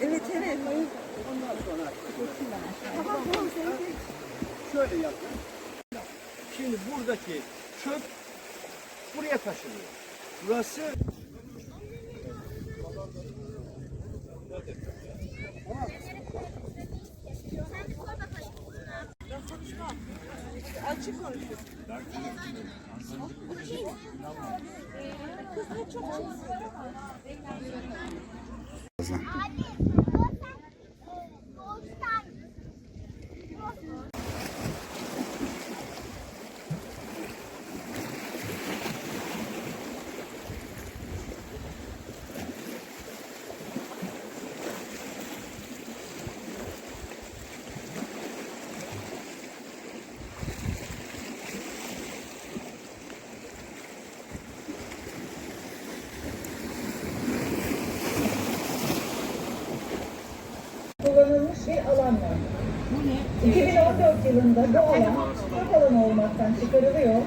Evet evet. Ondan sonra şöyle yapın. Şimdi buradaki çöp buraya taşınıyor. Burası Açık konuşuyor. Bazen. Kullanılmış bir alan var. 2014 yılında bu alan çöp alanı olmaktan çıkarılıyor,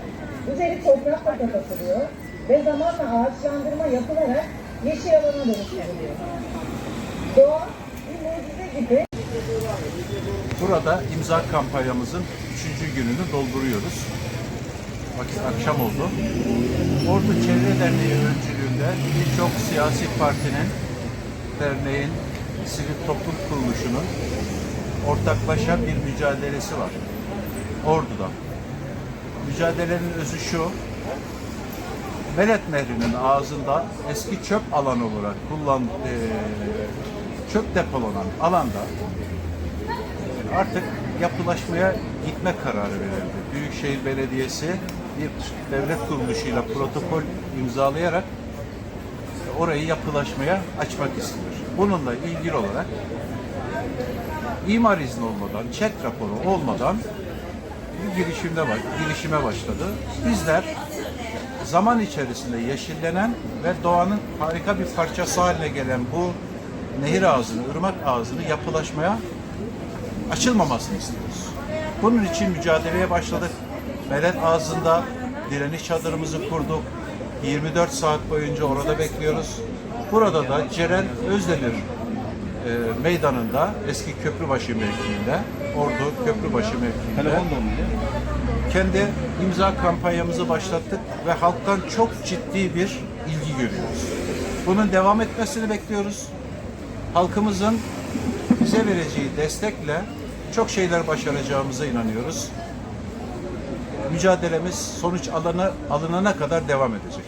üzeri toprakla kapatılıyor ve zamanla ağaçlandırma yapılarak yeşil alana dönüştürülüyor. Doğa bir mucize gibi Burada imza kampanyamızın üçüncü gününü dolduruyoruz. Vakit akşam oldu. Ordu Çevre Derneği öncülüğünde birçok siyasi partinin, derneğin, sivil toplum kuruluşunun ortaklaşa bir mücadelesi var. Ordu'da. Mücadelenin özü şu, Melet Nehri'nin ağzından eski çöp alanı olarak kullan eee, çöp depolanan alanda artık yapılaşmaya gitme kararı verildi. Büyükşehir Belediyesi bir devlet kuruluşuyla protokol imzalayarak orayı yapılaşmaya açmak istiyor. Bununla ilgili olarak imar izni olmadan, çet raporu olmadan bir girişimde girişime başladı. Bizler zaman içerisinde yeşillenen ve doğanın harika bir parçası haline gelen bu nehir ağzını, ırmak ağzını yapılaşmaya açılmamasını istiyoruz. Bunun için mücadeleye başladık. Melet ağzında direniş çadırımızı kurduk. 24 saat boyunca orada bekliyoruz. Burada da Ceren Özdemir e, meydanında eski Köprübaşı mevkiinde, Ordu Köprübaşı mevkiinde kendi imza kampanyamızı başlattık ve halktan çok ciddi bir ilgi görüyoruz. Bunun devam etmesini bekliyoruz. Halkımızın bize vereceği destekle çok şeyler başaracağımıza inanıyoruz. Mücadelemiz sonuç alanı alınana kadar devam edecek.